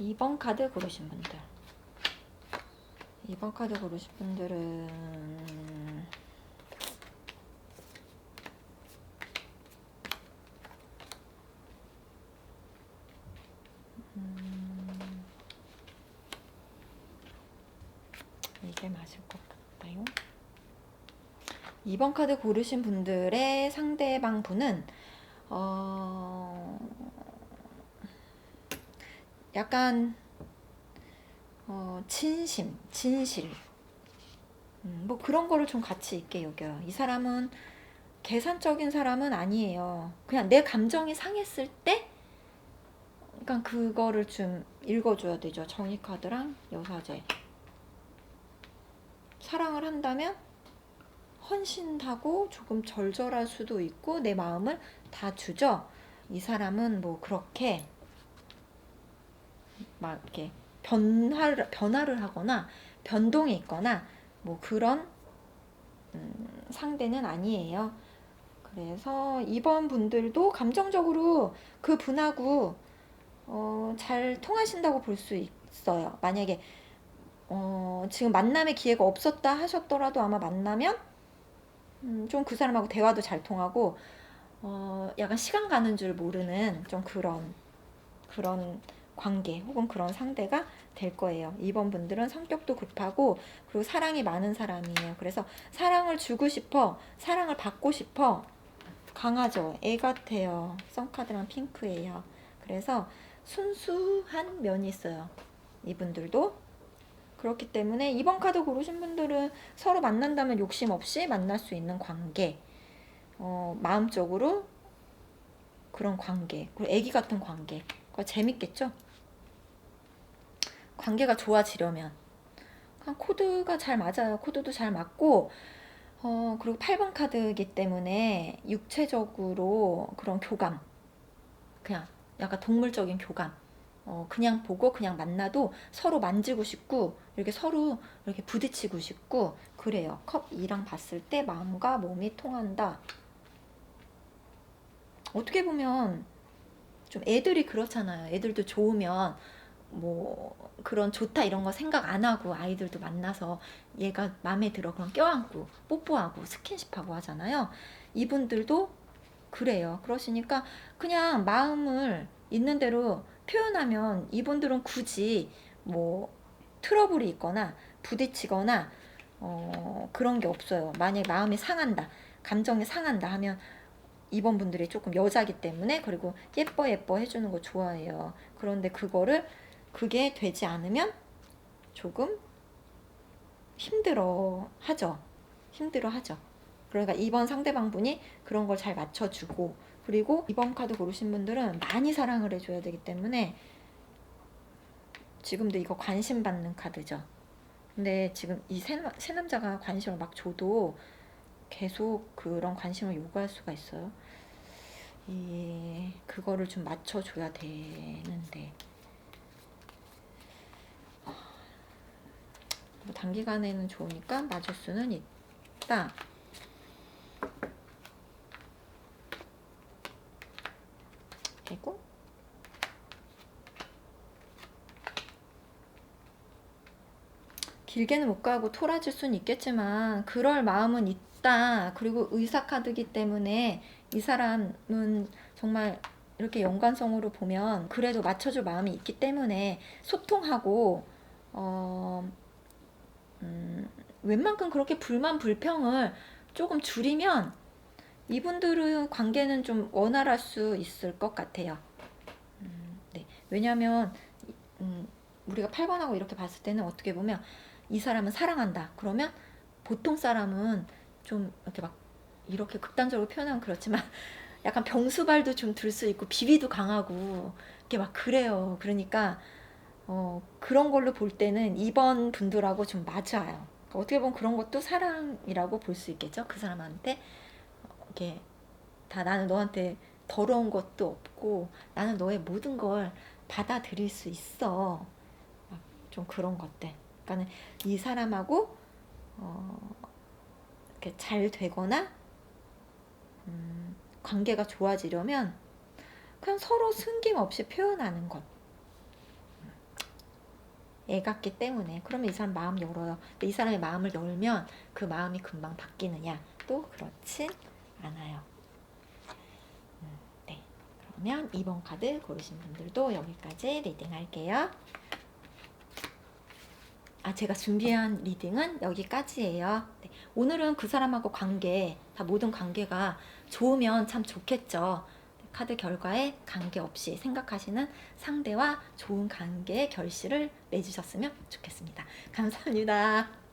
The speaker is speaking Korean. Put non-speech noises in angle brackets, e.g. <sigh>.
2번 카드 고르신 분들. 2번 카드 고르신 분들은 음, 이게 맞을 것 같아요. 2번 카드 고르신 분들의 상대방 분은 어, 약간 어, 진심, 진실 음, 뭐 그런 거를 좀 같이 있게 여겨요. 이 사람은 계산적인 사람은 아니에요. 그냥 내 감정이 상했을 때 그러니까 그거를 좀 읽어줘야 되죠. 정의 카드랑 여사제. 사랑을 한다면 헌신하고 조금 절절할 수도 있고 내 마음을 다 주죠. 이 사람은 뭐 그렇게 막 이렇게 변화를 변화를 하거나 변동이 있거나 뭐 그런 음, 상대는 아니에요. 그래서 이번 분들도 감정적으로 그 분하고 어, 잘 통하신다고 볼 수 있어요. 만약에 어, 지금 만남의 기회가 없었다 하셨더라도 아마 만나면 음, 좀 그 사람하고 대화도 잘 통하고 어, 약간 시간 가는 줄 모르는 좀 그런 그런 관계 혹은 그런 상대가 될 거예요. 2번 분들은 성격도 급하고 그리고 사랑이 많은 사람이에요. 그래서 사랑을 주고 싶어, 사랑을 받고 싶어. 강하죠. 애 같아요. 썬카드랑 핑크예요. 그래서 순수한 면이 있어요. 이분들도. 그렇기 때문에 2번 카드 고르신 분들은 서로 만난다면 욕심 없이 만날 수 있는 관계. 어, 마음적으로 그런 관계. 그리고 애기 같은 관계. 재밌겠죠? 관계가 좋아지려면. 그냥 코드가 잘 맞아요. 코드도 잘 맞고, 어, 그리고 8번 카드이기 때문에 육체적으로 그런 교감. 그냥 약간 동물적인 교감. 어, 그냥 보고 그냥 만나도 서로 만지고 싶고, 이렇게 서로 이렇게 부딪히고 싶고, 그래요. 컵 2랑 봤을 때 마음과 몸이 통한다. 어떻게 보면 좀 애들이 그렇잖아요. 애들도 좋으면 뭐 그런 좋다 이런 거 생각 안 하고 아이들도 만나서 얘가 마음에 들어 그럼 껴안고 뽀뽀하고 스킨십하고 하잖아요. 이분들도 그래요. 그러시니까 그냥 마음을 있는 대로 표현하면 이분들은 굳이 뭐 트러블이 있거나 부딪히거나 어 그런 게 없어요. 만약 마음이 상한다, 감정이 상한다 하면 이번 분들이 조금 여자기 때문에 그리고 예뻐 예뻐 해주는 거 좋아해요. 그런데 그거를 그게 되지 않으면 조금 힘들어 하죠. 힘들어 하죠. 그러니까 이번 상대방 분이 그런 걸 잘 맞춰주고 그리고 이번 카드 고르신 분들은 많이 사랑을 해줘야 되기 때문에 지금도 이거 관심 받는 카드죠. 근데 지금 이 새 남자가 관심을 막 줘도 계속 그런 관심을 요구할 수가 있어요. 이 그거를 좀 맞춰줘야 되는데 단기간에는 좋으니까 맞을 수는 있다. 그리고 길게는 못 가고 토라질 수는 있겠지만 그럴 마음은 있다. 그리고 의사 카드기 때문에 이 사람은 정말 이렇게 연관성으로 보면 그래도 맞춰줄 마음이 있기 때문에 소통하고 어, 음, 웬만큼 그렇게 불만 불평을 조금 줄이면 이분들의 관계는 좀 원활할 수 있을 것 같아요. 음, 네. 왜냐하면 음, 우리가 8번하고 이렇게 봤을 때는 어떻게 보면 이 사람은 사랑한다. 그러면 보통 사람은 좀 이렇게 막 이렇게 극단적으로 표현하면 그렇지만 <laughs> 약간 병수발도 좀 들 수 있고 비비도 강하고 이렇게 막 그래요. 그러니까 어, 그런 걸로 볼 때는 이번 분들하고 좀 맞아요. 그러니까 어떻게 보면 그런 것도 사랑이라고 볼 수 있겠죠. 그 사람한테 이렇게 다 나는 너한테 더러운 것도 없고 나는 너의 모든 걸 받아들일 수 있어. 좀 그런 것들. 그러니까는 이 사람하고 어, 이렇게 잘 되거나 음, 관계가 좋아지려면 그냥 서로 숨김 없이 표현하는 것. 애 같기 때문에 그러면 이 사람 마음 열어요. 근데 이 사람의 마음을 열면 그 마음이 금방 바뀌느냐? 또 그렇진 않아요. 음, 네. 그러면 2번 카드 고르신 분들도 여기까지 리딩 할게요. 아, 제가 준비한 리딩은 여기까지예요. 네. 오늘은 그 사람하고 관계, 다 모든 관계가 좋으면 참 좋겠죠. 카드 결과에 관계없이 생각하시는 상대와 좋은 관계의 결실을 맺으셨으면 좋겠습니다. 감사합니다.